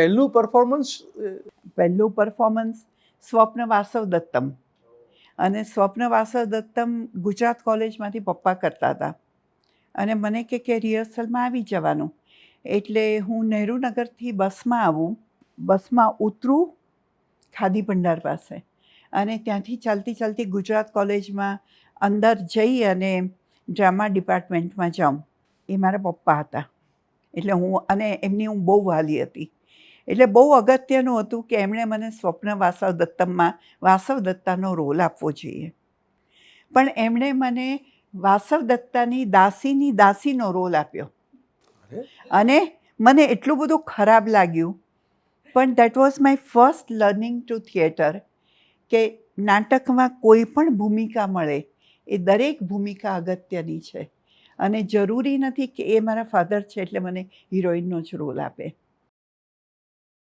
પહેલું પરફોર્મન્સ પહેલું પરફોર્મન્સ સ્વપ્ન વાસવ દત્તમ. અને સ્વપ્ન વાસવ દત્તમ ગુજરાત કોલેજમાંથી પપ્પા કરતા હતા. અને મને કે કે રિહર્સલમાં આવી જવાનું. એટલે હું નહેરુનગરથી બસમાં આવું. બસમાં ઉતરું ખાદી ભંડાર પાસે. અને ત્યાંથી ચાલતી ચાલતી ગુજરાત કોલેજમાં અંદર જઈ અને ડ્રામા ડિપાર્ટમેન્ટમાં જાઉં. એ મારા પપ્પા હતા. એટલે હું અને એમની હું બહુ વાલી હતી. એટલે બહુ અગત્યનું હતું કે એમણે મને સ્વપ્ન વાસવ દત્તમમાં વાસવ દત્તાનો રોલ આપવો જોઈએ. પણ એમણે મને વાસવ દત્તાની દાસીની દાસીનો રોલ આપ્યો. અને મને એટલું બધું ખરાબ લાગ્યું. પણ that was my first learning to theatre કે નાટકમાં કોઈ પણ ભૂમિકા મળે એ દરેક ભૂમિકા અગત્યની છે. અને જરૂરી નથી કે એ મારા ફાધર છે એટલે મને હિરોઈનનો જ રોલ આપે.